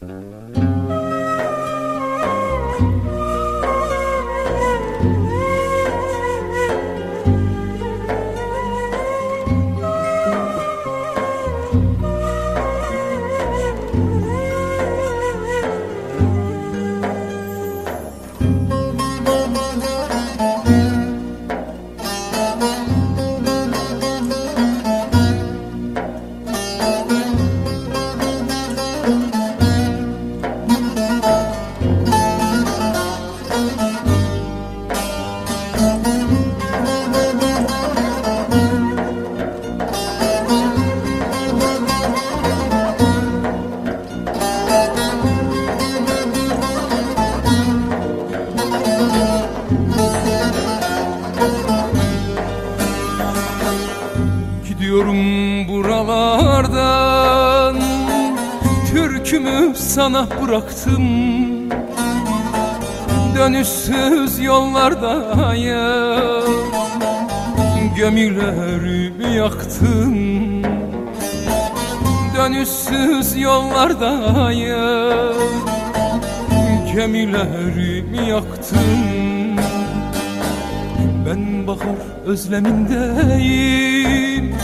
Mm-hmm. Gidiyorum buralardan. Türkümü sana bıraktım. Dönüşsüz yollardayım Gemilerimi yaktım Dönüşsüz yollardayım Gemilerimi yaktım Ben bahar özlemindeyim.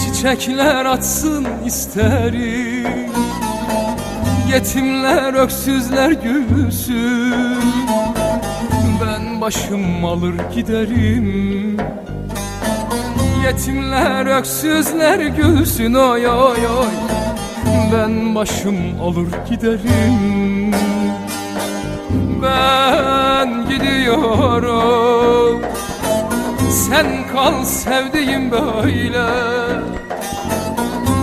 Çiçekler açsın isterim. Yetimler öksüzler gülsün. Ben başım alır giderim. Yetimler öksüzler gülsün. Oy oy oy. Ben başım alır giderim. Ben kal sevdiğim böyle.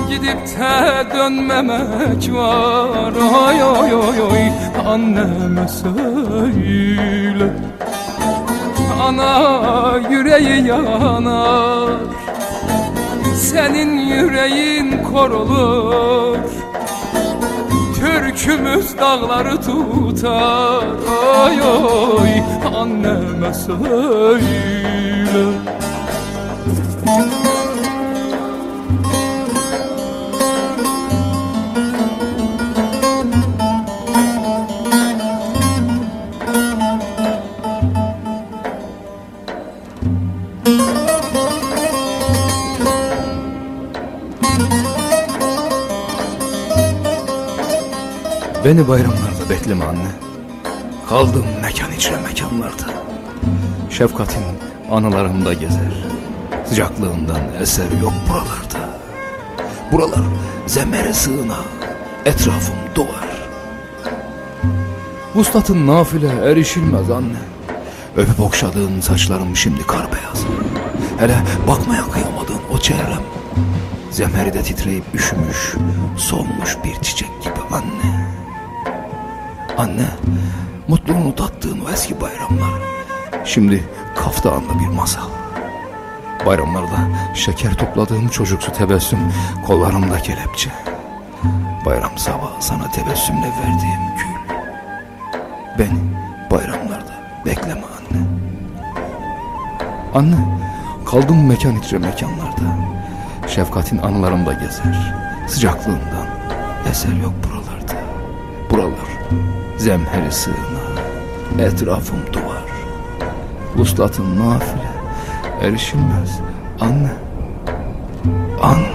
Gidip de dönmemek var. Oy oy oy oy Anneme söyle. Ana yüreği yanar. Senin yüreğin kor olur Türkümüz dağları tutar. Oy oy anneme söyle Beni bayramlarda bekleme anne. Kaldım mekan içre mekanlarda. Şefkatin anılarımda gezer. Sıcaklığından eser yok buralarda. Buralar zemmere sığına, etrafım duvar. Vuslatın nafile erişilmez anne. Öpüp okşadığın saçlarım şimdi kar beyaz. Hele bakmaya kıyamadığın o çehrem. Zemheride titreyip üşümüş, solmuş bir çiçek gibi anne. Anne, mutluluğunu tattığın o eski bayramlar. Şimdi kaftağında bir masal. Bayramlarda şeker topladığım çocuksu tebessüm, kollarımda kelepçe. Bayram sabahı sana tebessümle verdiğim gül. Beni bayramlarda bekleme anne. Anne, kaldım mekan içre mekanlarda. Şefkatin anılarımda gezer. Sıcaklığından eser yok buralarda. Buralar zemheri sığına, etrafım duvar. Vuslatın nafile, erişilmez. Anne, anne.